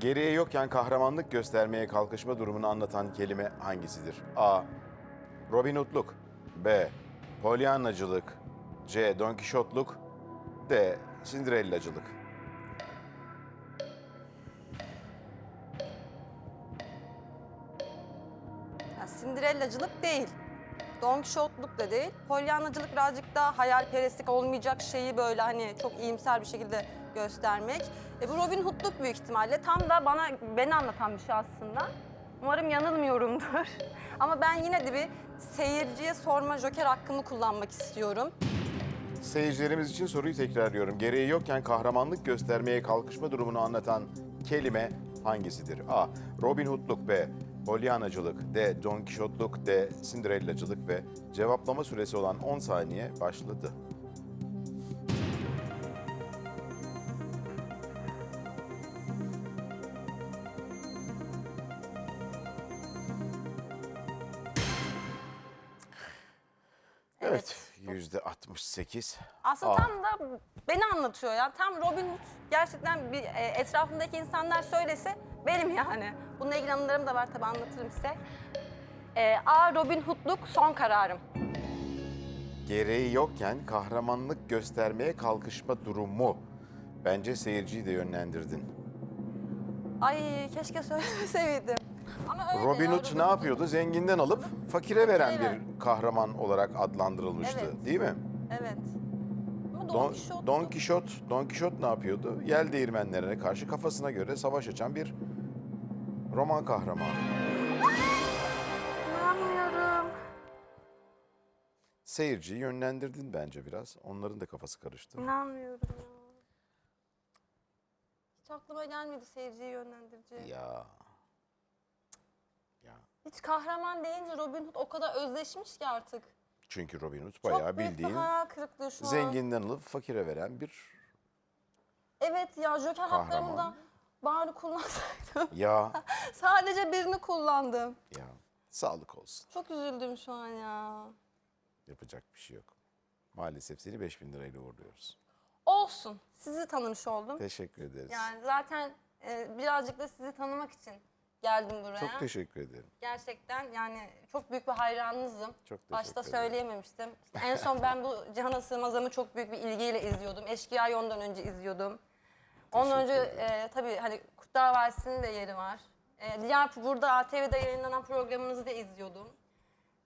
Geriye yokken kahramanlık göstermeye kalkışma durumunu anlatan kelime hangisidir? A. Robin Hood'luk B. Polyanacılık C. Don Kişotluk D. Cinderellacılık Yani Cinderellacılık değil. Don Quixote'luk da değil. Polyanacılık birazcık daha hayalperestlik olmayacak şeyi böyle hani çok iyimser bir şekilde göstermek. E bu Robin Hood'luk büyük ihtimalle. Tam da bana beni anlatan bir şey aslında. Umarım yanılmıyorumdur. Ama ben yine de bir seyirciye sorma joker hakkımı kullanmak istiyorum. Seyircilerimiz için soruyu tekrarlıyorum. Gereği yokken kahramanlık göstermeye kalkışma durumunu anlatan kelime hangisidir? A. Robin Hood'luk B. Polyanacılık D. Don Kişotluk D. Cinderellacılık ve cevaplama süresi olan 10 saniye başladı. Evet, yüzde 68. Aslında Aa. tam da beni anlatıyor ya. Tam Robin Hood gerçekten bir e, etrafımdaki insanlar söylese benim yani. Bununla ilgili anılarım da var tabii anlatırım size. E, A. Robin Hood'luk son kararım. Gereği yokken kahramanlık göstermeye kalkışma durumu. Bence seyirciyi de yönlendirdin. Ay keşke söylemeseydim. Ama öyle Robin ya, Hood ne yapıyordu? Zenginden alıp fakire veren bir kahraman olarak adlandırılmıştı, Evet. değil mi? Evet. Ama Don, Don, Quixote Don Kişot, Don Kişot ne yapıyordu? Yel değirmenlerine karşı kafasına göre savaş açan bir roman kahramanı. İnanmıyorum. Seyirciyi yönlendirdin bence biraz. Onların da kafası karıştı. İnanmıyorum ya. Hiç aklıma gelmedi seyirciyi yönlendirici. Ya. Ya. Hiç kahraman deyince Robin Hood o kadar özleşmiş ki artık. Çünkü Robin Hood Çok bayağı büyük bildiğin bir hayal kırıklığı şu an. zenginden alıp fakire veren bir Evet ya Joker haklarımı da Kahraman. bari kullansaydım. ya Sadece birini kullandım. ya sağlık olsun. Çok üzüldüm şu an ya. Yapacak bir şey yok. Maalesef seni 5000 lirayla uğurluyoruz. Olsun. Sizi tanımış oldum. Teşekkür ederiz. Yani zaten e, birazcık da sizi tanımak için geldim buraya. Çok teşekkür ederim. Gerçekten yani çok büyük bir hayranınızım. Çok teşekkür Başta ederim. söyleyememiştim. İşte en son ben bu Cihan'a Sığmaz'ımı çok büyük bir ilgiyle izliyordum. Eşkıya'yı ondan önce izliyordum. Ondan önce e, tabii hani Kurtlar Vadisi'nin de yeri var. E, diğer burada ATV'de yayınlanan programınızı da izliyordum.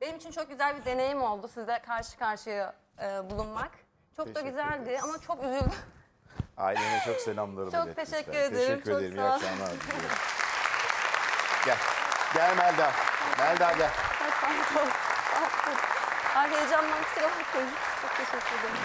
Benim için çok güzel bir deneyim oldu sizle karşı karşıya e, bulunmak. Çok da Teşekkür güzeldi ederiz. ama çok üzüldüm. Ailene çok selamlarımı Çok teşekkür ederim, Teşekkür çok ederim. İyi sağ ol. akşamlar diliyorum. Gel. Gel Melda. Melda gel. Ay pardon. Ay heyecandan kusura bakmayın. Çok teşekkür ederim.